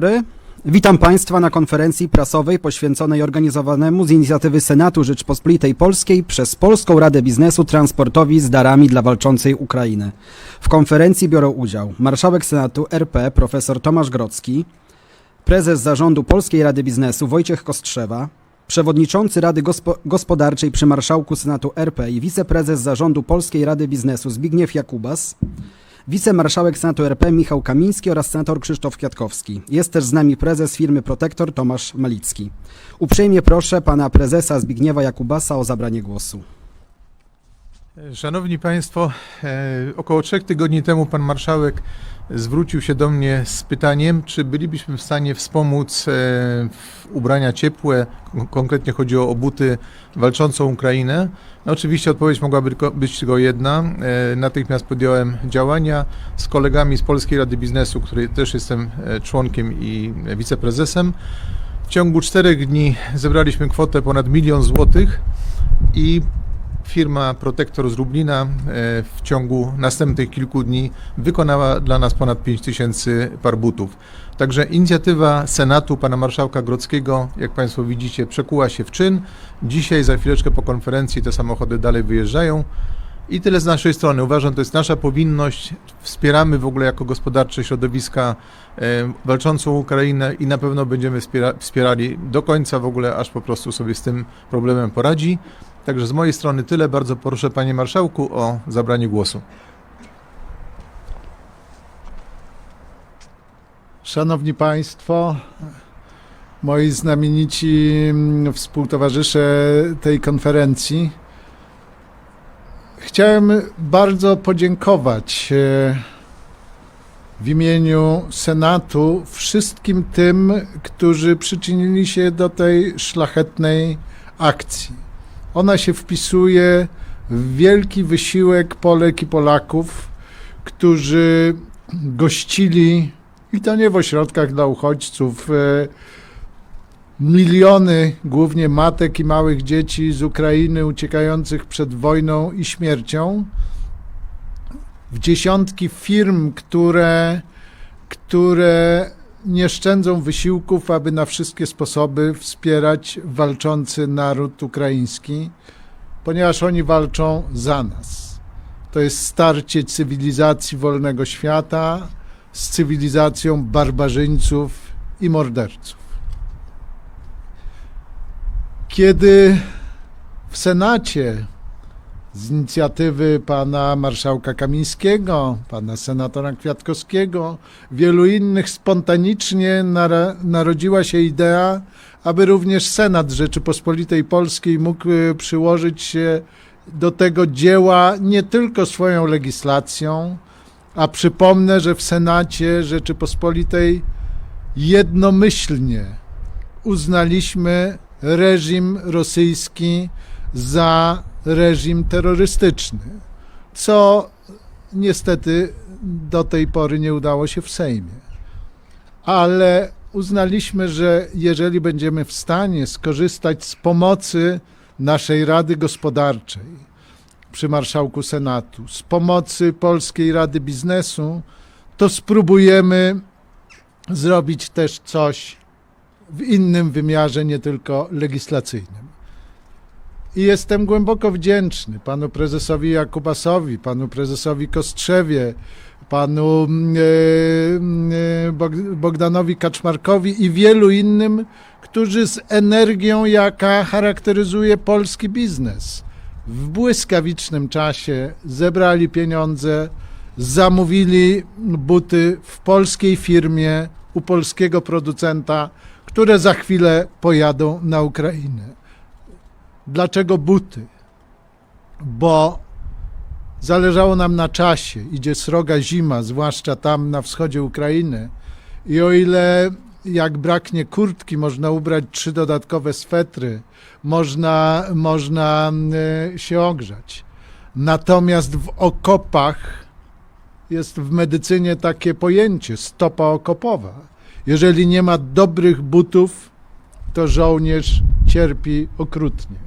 dobry. Witam Państwa na konferencji prasowej poświęconej organizowanemu z inicjatywy Senatu Rzeczpospolitej Polskiej przez Polską Radę Biznesu transportowi z darami dla walczącej Ukrainy. W konferencji biorą udział marszałek Senatu RP profesor Tomasz Grodzki, prezes zarządu Polskiej Rady Biznesu Wojciech Kostrzewa, przewodniczący Rady Gospo- Gospodarczej przy marszałku Senatu RP i wiceprezes zarządu Polskiej Rady Biznesu Zbigniew Jakubas, wicemarszałek Senatu RP Michał Kamiński oraz senator Krzysztof Kwiatkowski. Jest też z nami prezes firmy Protektor Tomasz Malicki. Uprzejmie proszę pana prezesa Zbigniewa Jakubasa o zabranie głosu. Szanowni Państwo, e, około trzech tygodni temu pan marszałek zwrócił się do mnie z pytaniem, czy bylibyśmy w stanie wspomóc e, w ubrania ciepłe, kon- konkretnie chodzi o buty walczącą Ukrainę. No oczywiście odpowiedź tylko- być tylko jedna. E, Natychmiast podjąłem działania z kolegami z Polskiej Rady Biznesu, której też jestem członkiem i wiceprezesem. W ciągu czterech dni zebraliśmy kwotę ponad milion złotych i Firma Protektor z Lublina e, w ciągu następnych kilku dni wykonała dla nas ponad 5 tysięcy par butów. Także inicjatywa Senatu pana marszałka Grodzkiego, jak Państwo widzicie, przekuła się w czyn. Dzisiaj, za chwileczkę po konferencji, te samochody dalej wyjeżdżają. I tyle z naszej strony. Uważam, to jest nasza powinność. Wspieramy w ogóle jako gospodarcze środowiska e, walczącą Ukrainę i na pewno będziemy wspiera, wspierali do końca w ogóle, aż po prostu sobie z tym problemem poradzi. Także z mojej strony tyle. Bardzo proszę Panie Marszałku o zabranie głosu. Szanowni Państwo, moi znamienici mm, współtowarzysze tej konferencji, chciałem bardzo podziękować e, w imieniu Senatu wszystkim tym, którzy przyczynili się do tej szlachetnej akcji. Ona się wpisuje w wielki wysiłek Polek i Polaków, którzy gościli i to nie w ośrodkach dla uchodźców. e, Miliony, głównie matek i małych dzieci z Ukrainy uciekających przed wojną i śmiercią, w dziesiątki firm, które, które nie szczędzą wysiłków, aby na wszystkie sposoby wspierać walczący naród ukraiński, ponieważ oni walczą za nas. To jest starcie cywilizacji wolnego świata z cywilizacją barbarzyńców i morderców. Kiedy w Senacie z inicjatywy pana marszałka Kamińskiego, pana senatora Kwiatkowskiego, wielu innych spontanicznie narodziła się idea, aby również Senat Rzeczypospolitej Polskiej mógł e, przyłożyć się do tego dzieła nie tylko swoją legislacją, a przypomnę, że w Senacie Rzeczypospolitej jednomyślnie uznaliśmy reżim rosyjski za reżim terrorystyczny, co niestety do tej pory nie udało się w Sejmie. Ale uznaliśmy, że jeżeli będziemy w stanie skorzystać z pomocy naszej Rady Gospodarczej, przy marszałku Senatu, z pomocy Polskiej Rady Biznesu, to spróbujemy zrobić też coś w innym wymiarze, nie tylko legislacyjnym. I jestem głęboko wdzięczny panu prezesowi Jakubasowi, panu prezesowi Kostrzewie, panu mm, e, mm, e, Bog- Bogdanowi Kaczmarkowi i wielu innym, którzy z energią, jaka charakteryzuje polski biznes, w błyskawicznym czasie zebrali pieniądze, zamówili buty w polskiej firmie u polskiego producenta, które za chwilę pojadą na Ukrainę. Dlaczego buty? Bo zależało nam na czasie. Idzie sroga zima, zwłaszcza tam na wschodzie Ukrainy. I o ile jak braknie kurtki, można ubrać trzy dodatkowe swetry, można, można e, się ogrzać. Natomiast w okopach jest w medycynie takie pojęcie stopa okopowa. Jeżeli nie ma dobrych butów, to żołnierz cierpi okrutnie.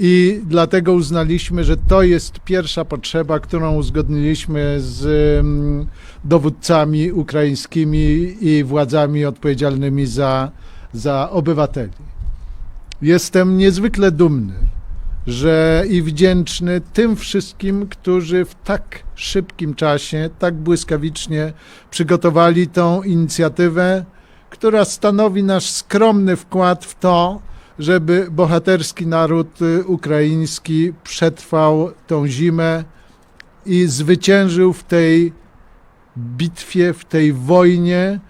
I dlatego uznaliśmy, że to jest pierwsza potrzeba, którą uzgodniliśmy z mm, dowódcami ukraińskimi i władzami odpowiedzialnymi za, za obywateli. Jestem niezwykle dumny, że i wdzięczny tym wszystkim, którzy w tak szybkim czasie, tak błyskawicznie przygotowali tą inicjatywę, która stanowi nasz skromny wkład w to, żeby bohaterski naród y, ukraiński przetrwał tą zimę i zwyciężył w tej bitwie, w tej wojnie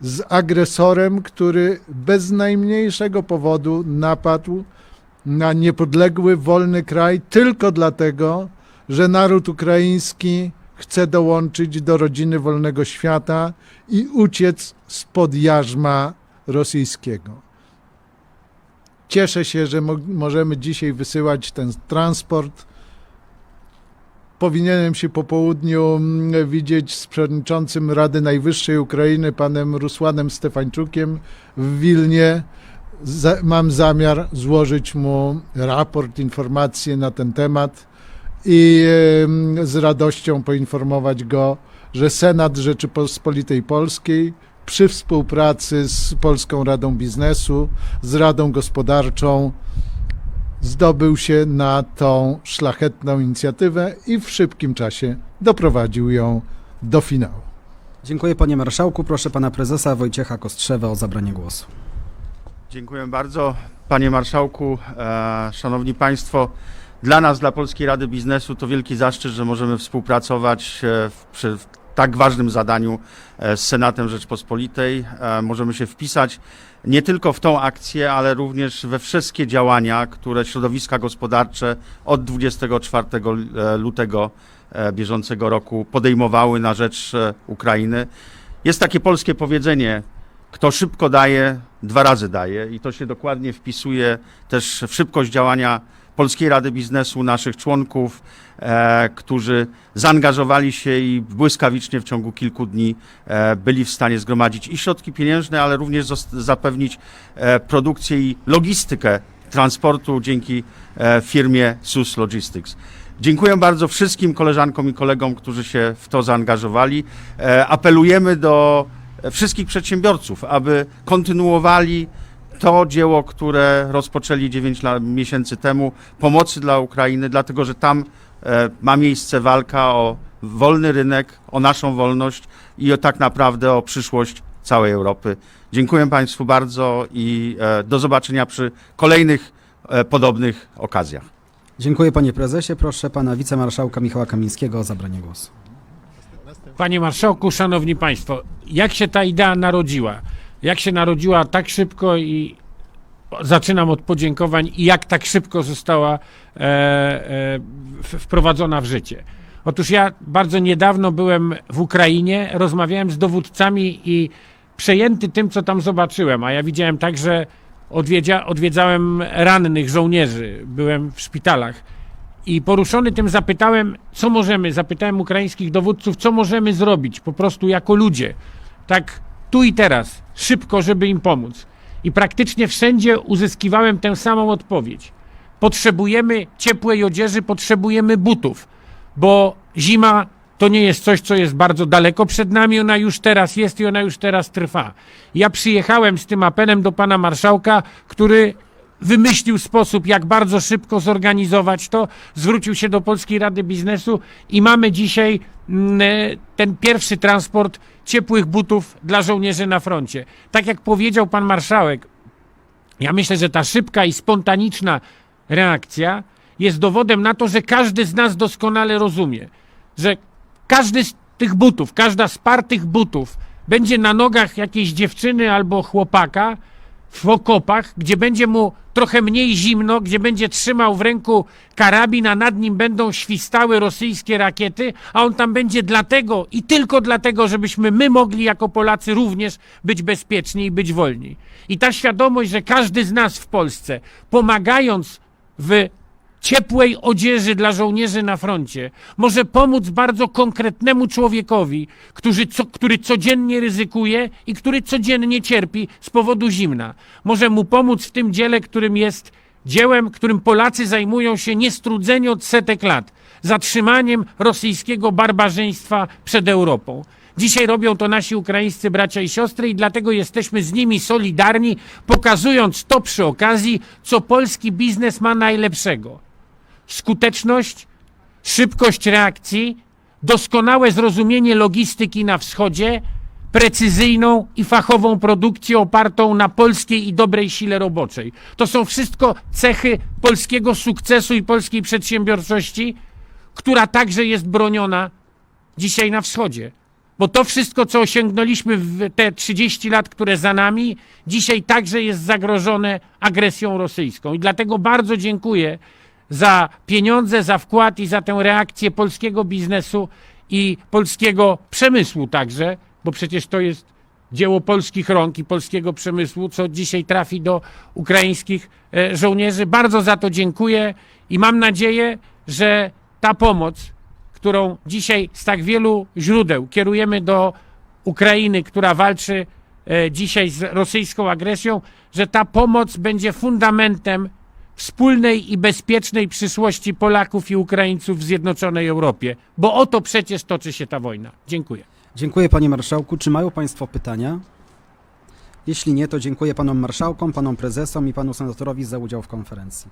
z agresorem, który bez najmniejszego powodu napadł na niepodległy, wolny kraj tylko dlatego, że naród ukraiński chce dołączyć do rodziny wolnego świata i uciec spod jarzma rosyjskiego. Cieszę się, że mo- możemy dzisiaj wysyłać ten transport. Powinienem się po południu mm, widzieć z przewodniczącym Rady Najwyższej Ukrainy, panem Rusłanem Stefańczukiem w Wilnie. Mam zamiar złożyć mu raport, informacje na ten temat i z radością poinformować go, że Senat Rzeczypospolitej Polskiej przy współpracy z Polską Radą Biznesu, z Radą Gospodarczą zdobył się na tą szlachetną inicjatywę i w szybkim czasie doprowadził ją do finału. Dziękuję panie marszałku. Proszę pana prezesa Wojciecha Kostrzewę o zabranie głosu. Dziękuję bardzo. Panie Marszałku, e, Szanowni Państwo, dla nas, dla Polskiej Rady Biznesu to wielki zaszczyt, że możemy współpracować e, w, przy w tak ważnym zadaniu e, z Senatem Rzeczpospolitej. E, możemy się wpisać nie tylko w tą akcję, ale również we wszystkie działania, które środowiska gospodarcze od 24 e, lutego bieżącego roku podejmowały na rzecz Ukrainy. Jest takie polskie powiedzenie, kto szybko daje, dwa razy daje i to się dokładnie wpisuje też w szybkość działania Polskiej Rady Biznesu, naszych członków, e, którzy zaangażowali się i błyskawicznie w ciągu kilku dni e, byli w stanie zgromadzić i środki pieniężne, ale również zapewnić e, produkcję i logistykę transportu dzięki e, firmie SUS Logistics. Dziękuję bardzo wszystkim koleżankom i kolegom, którzy się w to zaangażowali. E, apelujemy do wszystkich przedsiębiorców, aby kontynuowali to dzieło, które rozpoczęli 9 lat, miesięcy temu, pomocy dla Ukrainy, dlatego że tam e, ma miejsce walka o wolny rynek, o naszą wolność i o tak naprawdę o przyszłość całej Europy. Dziękuję Państwu bardzo i e, do zobaczenia przy kolejnych e, podobnych okazjach. Dziękuję panie prezesie. Proszę pana wicemarszałka Michała Kamińskiego o zabranie głosu. Panie Marszałku, Szanowni Państwo, jak się ta idea narodziła? Jak się narodziła tak szybko i zaczynam od podziękowań i jak tak szybko została e, e, wprowadzona w życie? Otóż ja bardzo niedawno byłem w Ukrainie, rozmawiałem z dowódcami i przejęty tym, co tam zobaczyłem, a ja widziałem także, odwiedzia, odwiedzałem rannych żołnierzy, byłem w szpitalach. I poruszony tym zapytałem, co możemy, zapytałem ukraińskich dowódców, co możemy zrobić po prostu jako ludzie, tak tu i teraz, szybko, żeby im pomóc. I praktycznie wszędzie uzyskiwałem tę samą odpowiedź. Potrzebujemy ciepłej odzieży, potrzebujemy butów, bo zima to nie jest coś, co jest bardzo daleko przed nami, ona już teraz jest i ona już teraz trwa. Ja przyjechałem z tym apelem do pana marszałka, który wymyślił sposób, jak bardzo szybko zorganizować to, zwrócił się do Polskiej Rady Biznesu i mamy dzisiaj mm, e, ten pierwszy transport ciepłych butów dla żołnierzy na froncie. Tak jak powiedział pan marszałek, ja myślę, że ta szybka i spontaniczna reakcja jest dowodem na to, że każdy z nas doskonale rozumie, że każdy z tych butów, każda z par tych butów będzie na nogach jakiejś dziewczyny albo chłopaka w okopach, gdzie będzie mu trochę mniej zimno, gdzie będzie trzymał w ręku karabin, a nad nim będą świstały rosyjskie rakiety, a on tam będzie dlatego i tylko dlatego, żebyśmy my mogli jako Polacy również być bezpieczni i być wolni. I ta świadomość, że każdy z nas w Polsce, pomagając w ciepłej odzieży dla żołnierzy na froncie może pomóc bardzo konkretnemu człowiekowi, który, co, który codziennie ryzykuje i który codziennie cierpi z powodu zimna. Może mu pomóc w tym dziele, którym jest dziełem, którym Polacy zajmują się niestrudzenie od setek lat, zatrzymaniem rosyjskiego barbarzyństwa przed Europą. Dzisiaj robią to nasi ukraińscy bracia i siostry i dlatego jesteśmy z nimi solidarni, pokazując to przy okazji, co polski biznes ma najlepszego. Skuteczność, szybkość reakcji, doskonałe zrozumienie logistyki na wschodzie, precyzyjną i fachową produkcję opartą na polskiej i dobrej sile roboczej. To są wszystko cechy polskiego sukcesu i polskiej przedsiębiorczości, która także jest broniona dzisiaj na wschodzie. Bo to wszystko, co osiągnęliśmy w te 30 lat, które za nami, dzisiaj także jest zagrożone agresją rosyjską. I dlatego bardzo dziękuję za pieniądze, za wkład i za tę reakcję polskiego biznesu i polskiego przemysłu także, bo przecież to jest dzieło polskich rąk i polskiego przemysłu, co dzisiaj trafi do ukraińskich e, żołnierzy. Bardzo za to dziękuję i mam nadzieję, że ta pomoc, którą dzisiaj z tak wielu źródeł kierujemy do Ukrainy, która walczy e, dzisiaj z rosyjską agresją, że ta pomoc będzie fundamentem wspólnej i bezpiecznej przyszłości Polaków i Ukraińców w Zjednoczonej Europie, bo o to przecież toczy się ta wojna. Dziękuję. Dziękuję panie marszałku. Czy mają państwo pytania? Jeśli nie, to dziękuję panom marszałkom, panom prezesom i panu senatorowi za udział w konferencji.